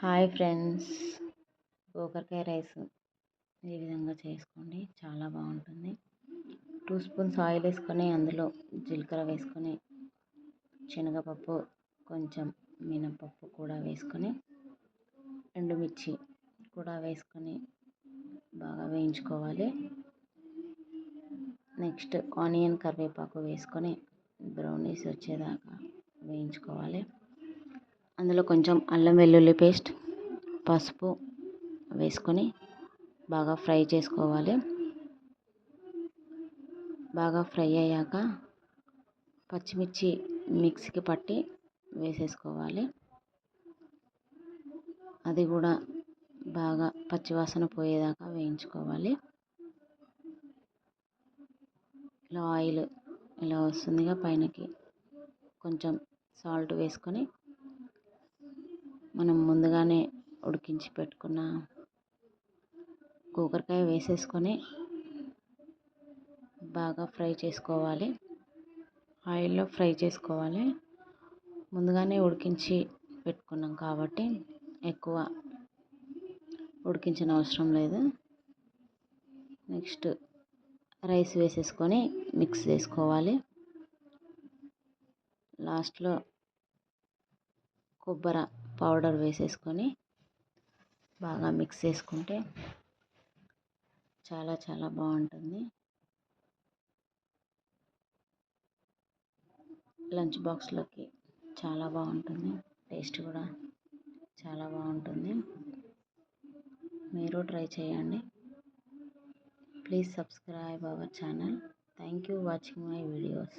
Hi friends. గోకరకాయ rice ఈ విధంగా చేసుకోండి. చాలా బాగుంటుంది. టూ స్పూన్స్ ఆయిల్ వేసుకొని అందులో జీలకర్ర వేసుకొని శనగపప్పు కొంచెం మినపప్పు కూడా వేసుకొని ఎండుమిర్చి కూడా వేసుకొని బాగా వేయించుకోవాలి. నెక్స్ట్ ఆనియన్ కరివేపాకు వేసుకొని బ్రౌనీస్ వచ్చేదాకా వేయించుకోవాలి. అందులో కొంచెం అల్లం వెల్లుల్లి పేస్ట్ పసుపు వేసుకొని బాగా ఫ్రై చేసుకోవాలి. బాగా ఫ్రై అయ్యాక పచ్చిమిర్చి మిక్సీకి పట్టి వేసేసుకోవాలి. అది కూడా బాగా పచ్చివాసన పోయేదాకా వేయించుకోవాలి. ఇలా ఆయిల్ ఇలా వస్తుందిగా పైనకి. కొంచెం సాల్ట్ వేసుకొని మనం ముందుగానే ఉడికించి పెట్టుకున్న కూకరకాయ వేసేసుకొని బాగా ఫ్రై చేసుకోవాలి. ఆయిల్లో ఫ్రై చేసుకోవాలి. ముందుగానే ఉడికించి పెట్టుకున్నాం కాబట్టి ఎక్కువ ఉడికించిన అవసరం లేదు. నెక్స్ట్ రైస్ వేసేసుకొని మిక్స్ చేసుకోవాలి. లాస్ట్లో కొబ్బరి పౌడర్ వేసేసుకొని బాగా మిక్స్ చేసుకుంటే చాలా చాలా బాగుంటుంది. లంచ్ బాక్స్లోకి చాలా బాగుంటుంది. టేస్ట్ కూడా చాలా బాగుంటుంది. మీరు ట్రై చేయండి. Please subscribe our channel. Thank you watching my videos.